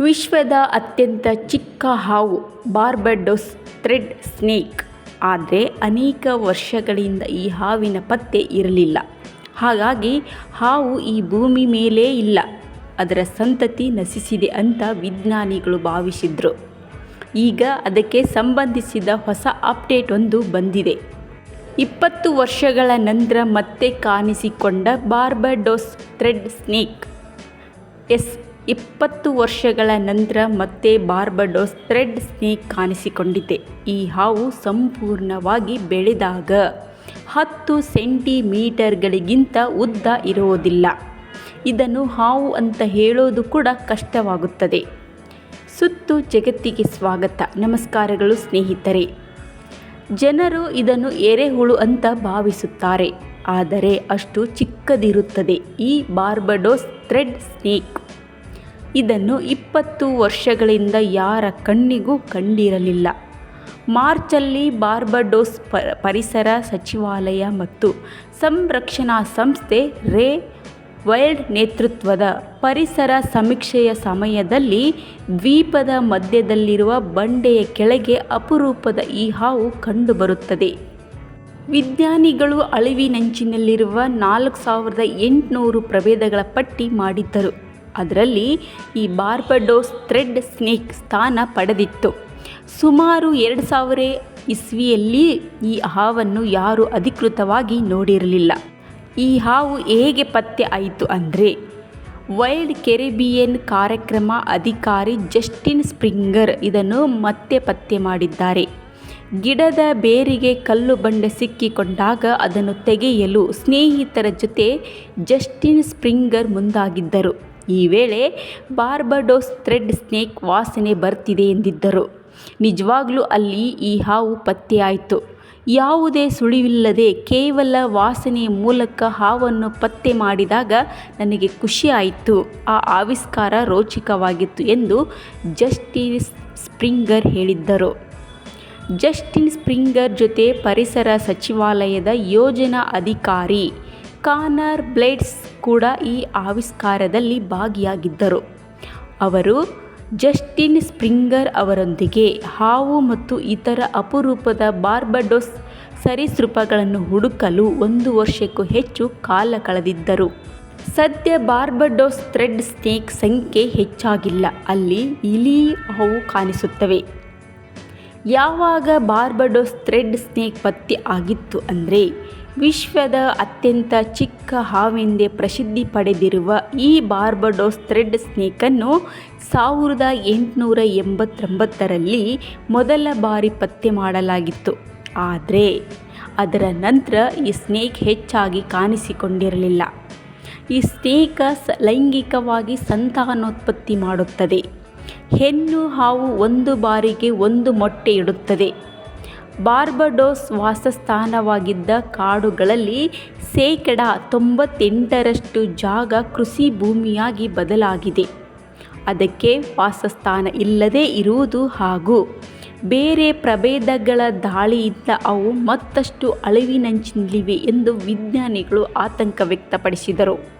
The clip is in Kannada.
ವಿಶ್ವದ ಅತ್ಯಂತ ಚಿಕ್ಕ ಹಾವು ಬಾರ್ಬಡೋಸ್ ಥ್ರೆಡ್ ಸ್ನೇಕ್. ಆದರೆ ಅನೇಕ ವರ್ಷಗಳಿಂದ ಈ ಹಾವಿನ ಪತ್ತೆ ಇರಲಿಲ್ಲ. ಹಾಗಾಗಿ ಹಾವು ಈ ಭೂಮಿ ಮೇಲೇ ಇಲ್ಲ. ಅದರ ಸಂತತಿ ನಶಿಸಿದೆ ಅಂತ ವಿಜ್ಞಾನಿಗಳು ಭಾವಿಸಿದರು. ಈಗ ಅದಕ್ಕೆ ಸಂಬಂಧಿಸಿದ ಹೊಸ ಅಪ್ಡೇಟ್ ಒಂದು ಬಂದಿದೆ. ಇಪ್ಪತ್ತು ವರ್ಷಗಳ ನಂತರ ಮತ್ತೆ ಕಾಣಿಸಿಕೊಂಡ ಬಾರ್ಬಡೋಸ್ ಥ್ರೆಡ್ ಸ್ನೇಕ್. ಎಸ್ ಇಪ್ಪತ್ತು ವರ್ಷಗಳ ನಂತರ ಮತ್ತೆ ಬಾರ್ಬಡೋಸ್ ಥ್ರೆಡ್ ಸ್ನೇಕ್ ಕಾಣಿಸಿಕೊಂಡಿದೆ. ಈ ಹಾವು ಸಂಪೂರ್ಣವಾಗಿ ಬೆಳೆದಾಗ ಹತ್ತು ಸೆಂಟಿಮೀಟರ್ಗಳಿಗಿಂತ ಉದ್ದ ಇರುವುದಿಲ್ಲ ಇದನ್ನು ಹಾವು ಅಂತ ಹೇಳೋದು ಕೂಡ ಕಷ್ಟವಾಗುತ್ತದೆ. ಸುತ್ತು ಜಗತ್ತಿಗೆ ಸ್ವಾಗತ. ನಮಸ್ಕಾರಗಳು ಸ್ನೇಹಿತರೆ. ಜನರು ಇದನ್ನು ಎರೆಹುಳು ಅಂತ ಭಾವಿಸುತ್ತಾರೆ. ಆದರೆ ಅಷ್ಟು ಚಿಕ್ಕದಿರುತ್ತದೆ ಈ ಬಾರ್ಬಡೋಸ್ ಥ್ರೆಡ್ ಸ್ನೇಕ್. ಇದನ್ನು ಇಪ್ಪತ್ತು ವರ್ಷಗಳಿಂದ ಯಾರ ಕಣ್ಣಿಗೂ ಕಂಡಿರಲಿಲ್ಲ ಮಾರ್ಚಲ್ಲಿ ಬಾರ್ಬಡೋಸ್ ಪರಿಸರ ಸಚಿವಾಲಯ ಮತ್ತು ಸಂರಕ್ಷಣಾ ಸಂಸ್ಥೆ ರೇ ವೈಲ್ಡ್ ನೇತೃತ್ವದ ಪರಿಸರ ಸಮೀಕ್ಷೆಯ ಸಮಯದಲ್ಲಿ ದ್ವೀಪದ ಮಧ್ಯದಲ್ಲಿರುವ ಬಂಡೆಯ ಕೆಳಗೆ ಅಪರೂಪದ ಈ ಹಾವು ಕಂಡುಬರುತ್ತದೆ. ವಿಜ್ಞಾನಿಗಳು ಅಳಿವಿನಂಚಿನಲ್ಲಿರುವ ನಾಲ್ಕು ಸಾವಿರದ ಎಂಟುನೂರು ಪ್ರಭೇದಗಳ ಪಟ್ಟಿ ಮಾಡಿದ್ದರು. ಅದರಲ್ಲಿ ಈ ಬಾರ್ಬಡೋಸ್ ಥ್ರೆಡ್ ಸ್ನೇಕ್ ಸ್ಥಾನ ಪಡೆದಿತ್ತು. ಸುಮಾರು ಎರಡು ಸಾವಿರ ಇಸ್ವಿಯಲ್ಲಿ ಈ ಹಾವನ್ನು ಯಾರೂ ಅಧಿಕೃತವಾಗಿ ನೋಡಿರಲಿಲ್ಲ. ಈ ಹಾವು ಹೇಗೆ ಪತ್ತೆ ಆಯಿತು ಅಂದರೆ, ವೈಲ್ಡ್ ಕೆರಿಬಿಯನ್ ಕಾರ್ಯಕ್ರಮ ಅಧಿಕಾರಿ ಜಸ್ಟಿನ್ ಸ್ಪ್ರಿಂಗರ್ ಇದನ್ನು ಮತ್ತೆ ಪತ್ತೆ ಮಾಡಿದ್ದಾರೆ. ಗಿಡದ ಬೇರಿಗೆ ಕಲ್ಲು ಬಂಡೆ ಸಿಕ್ಕಿಕೊಂಡಾಗ ಅದನ್ನು ತೆಗೆಯಲು ಸ್ನೇಹಿತರ ಜೊತೆ ಜಸ್ಟಿನ್ ಸ್ಪ್ರಿಂಗರ್ ಮುಂದಾಗಿದ್ದರು. ಈ ವೇಳೆ ಬಾರ್ಬಡೋಸ್ ಥ್ರೆಡ್ ಸ್ನೇಕ್ ವಾಸನೆ ಬರ್ತಿದೆ ಎಂದಿದ್ದರು. ನಿಜವಾಗ್ಲೂ ಅಲ್ಲಿ ಈ ಹಾವು ಪತ್ತೆಯಾಯಿತು. ಯಾವುದೇ ಸುಳಿವಿಲ್ಲದೆ ಕೇವಲ ವಾಸನೆ ಮೂಲಕ ಹಾವನ್ನು ಪತ್ತೆ ಮಾಡಿದಾಗ ನನಗೆ ಖುಷಿಯಾಯಿತು. ಆ ಆವಿಷ್ಕಾರ ರೋಚಕವಾಗಿತ್ತು ಎಂದು ಜಸ್ಟಿನ್ ಸ್ಪ್ರಿಂಗರ್ ಹೇಳಿದ್ದರು. ಜಸ್ಟಿನ್ ಸ್ಪ್ರಿಂಗರ್ ಜೊತೆ ಪರಿಸರ ಸಚಿವಾಲಯದ ಯೋಜನಾ ಅಧಿಕಾರಿ ಕಾನರ್ ಬ್ಲೇಡ್ಸ್ ಕೂಡ ಈ ಆವಿಷ್ಕಾರದಲ್ಲಿ ಭಾಗಿಯಾಗಿದ್ದರು. ಅವರು ಜಸ್ಟಿನ್ ಸ್ಪ್ರಿಂಗರ್ ಅವರೊಂದಿಗೆ ಹಾವು ಮತ್ತು ಇತರ ಅಪರೂಪದ ಬಾರ್ಬಡೋಸ್ ಸರೀಸೃಪಗಳನ್ನು ಹುಡುಕಲು ಒಂದು ವರ್ಷಕ್ಕೂ ಹೆಚ್ಚು ಕಾಲ ಕಳೆದಿದ್ದರು. ಸದ್ಯ ಬಾರ್ಬಡೋಸ್ ಥ್ರೆಡ್ ಸ್ನೇಕ್ ಸಂಖ್ಯೆ ಹೆಚ್ಚಾಗಿಲ್ಲ. ಅಲ್ಲಿ ಇಲಿ ಹಾವು ಕಾಣಿಸುತ್ತವೆ. ಯಾವಾಗ ಬಾರ್ಬಡೋಸ್ ಥ್ರೆಡ್ ಸ್ನೇಕ್ ಪತ್ತೆ ಆಗಿತ್ತು ಅಂದರೆ ವಿಶ್ವದ ಅತ್ಯಂತ ಚಿಕ್ಕ ಹಾವೆಂದೇ ಪ್ರಸಿದ್ಧಿ ಪಡೆದಿರುವ ಈ ಬಾರ್ಬಡೋಸ್ ಥ್ರೆಡ್ ಸ್ನೇಕನ್ನು ಸಾವಿರದ ಎಂಟುನೂರ ಎಂಬತ್ತೊಂಬತ್ತರಲ್ಲಿ ಮೊದಲ ಬಾರಿ ಪತ್ತೆ ಮಾಡಲಾಗಿತ್ತು. ಆದರೆ ಅದರ ನಂತರ ಈ ಸ್ನೇಕ್ ಹೆಚ್ಚಾಗಿ ಕಾಣಿಸಿಕೊಂಡಿರಲಿಲ್ಲ. ಈ ಸ್ನೇಕ ಲೈಂಗಿಕವಾಗಿ ಸಂತಾನೋತ್ಪತ್ತಿ ಮಾಡುತ್ತದೆ. ಹೆಣ್ಣು ಹಾವು ಒಂದು ಬಾರಿಗೆ ಒಂದು ಮೊಟ್ಟೆ ಇಡುತ್ತದೆ. ಬಾರ್ಬಡೋಸ್ ವಾಸಸ್ಥಾನವಾಗಿದ್ದ ಕಾಡುಗಳಲ್ಲಿ ಶೇಕಡ ತೊಂಬತ್ತೆಂಟರಷ್ಟು ಜಾಗ ಕೃಷಿ ಭೂಮಿಯಾಗಿ ಬದಲಾಗಿದೆ. ಅದಕ್ಕೆ ವಾಸಸ್ಥಾನ ಇಲ್ಲದೇ ಇರುವುದು ಹಾಗೂ ಬೇರೆ ಪ್ರಭೇದಗಳ ದಾಳಿಯಿಂದ ಅವು ಮತ್ತಷ್ಟು ಅಳಿವಿನಂಚಿನಲ್ಲಿವೆ ಎಂದು ವಿಜ್ಞಾನಿಗಳು ಆತಂಕ ವ್ಯಕ್ತಪಡಿಸಿದರು.